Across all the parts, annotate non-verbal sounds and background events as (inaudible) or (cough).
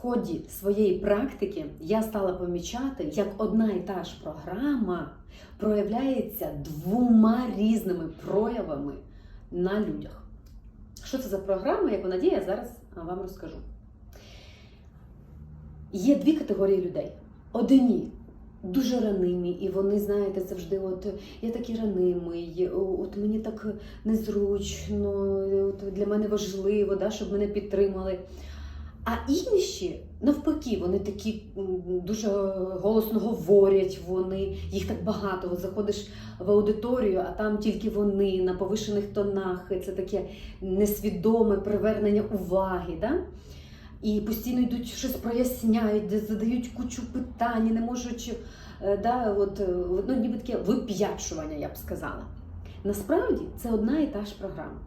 ході своєї практики я стала помічати, як одна і та ж програма проявляється двома різними проявами на людях. Що це за програма, як вона діє, я зараз вам розкажу. Є дві категорії людей. Одні дуже ранимі, і вони, знаєте, завжди, от я такий ранимий, от мені так незручно, от для мене важливо, да, щоб мене підтримали. А інші, навпаки, вони такі дуже голосно говорять, вони, їх так багато. От заходиш в аудиторію, а там тільки вони на повишених тонах. Це таке несвідоме привернення уваги. Да? І постійно йдуть щось проясняють, задають кучу питань, не можуть, е, да, от, е, ну, ніби таке вип'ячування, я б сказала. Насправді це одна і та ж програма,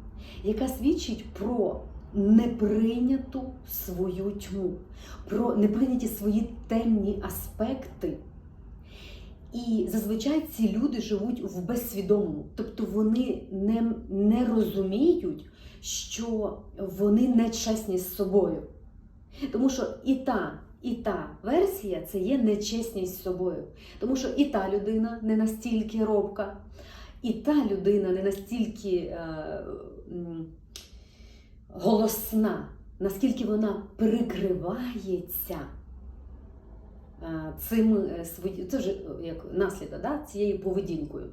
яка свідчить про неприйняту свою тьму, про неприйняті свої темні аспекти. І зазвичай ці люди живуть в безсвідомому, тобто вони не, не розуміють, що вони не чесні з собою. Тому що і та, і та версія це є нечесність з собою. Тому що і та людина не настільки робка, і та людина не настільки е, голосна, наскільки вона прикривається цим е, це вже е, як наслідок да, цією поведінкою.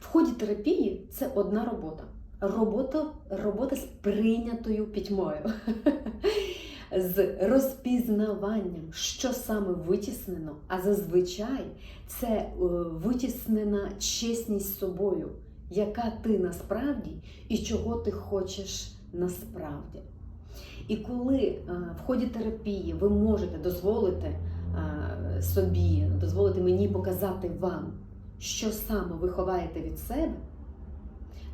В ході терапії це одна робота. Робота, робота з прийнятою пітьмою, (laughs) з розпізнаванням, що саме витіснено, а зазвичай це е, витіснена чесність з собою, яка ти насправді і чого ти хочеш насправді. І коли е, в ході терапії ви можете дозволити е, собі, дозволити мені показати вам, що саме ви ховаєте від себе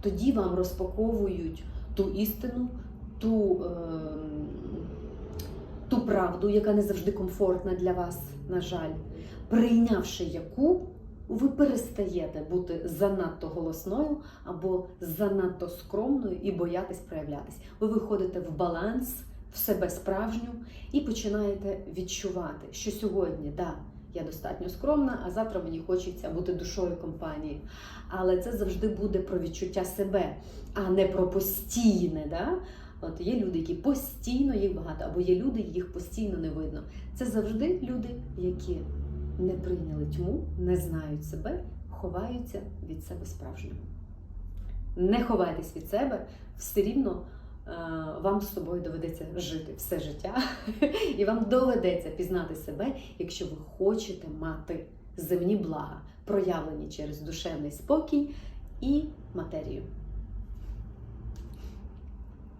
тоді вам розпаковують ту істину, ту, е, ту правду, яка не завжди комфортна для вас, на жаль, прийнявши яку, ви перестаєте бути занадто голосною або занадто скромною і боятись проявлятись. Ви виходите в баланс, в себе справжню і починаєте відчувати, що сьогодні, да, я достатньо скромна, а завтра мені хочеться бути душою компанії. Але це завжди буде про відчуття себе, а не про постійне. Да? От є люди, які постійно їх багато, або є люди, їх постійно не видно. Це завжди люди, які не прийняли тьму, не знають себе, ховаються від себе справжнього. Не ховайтесь від себе, все рівно е, вам з собою доведеться жити все життя, і вам доведеться пізнати себе, якщо ви хочете мати земні блага, проявлені через душевний спокій і матерію.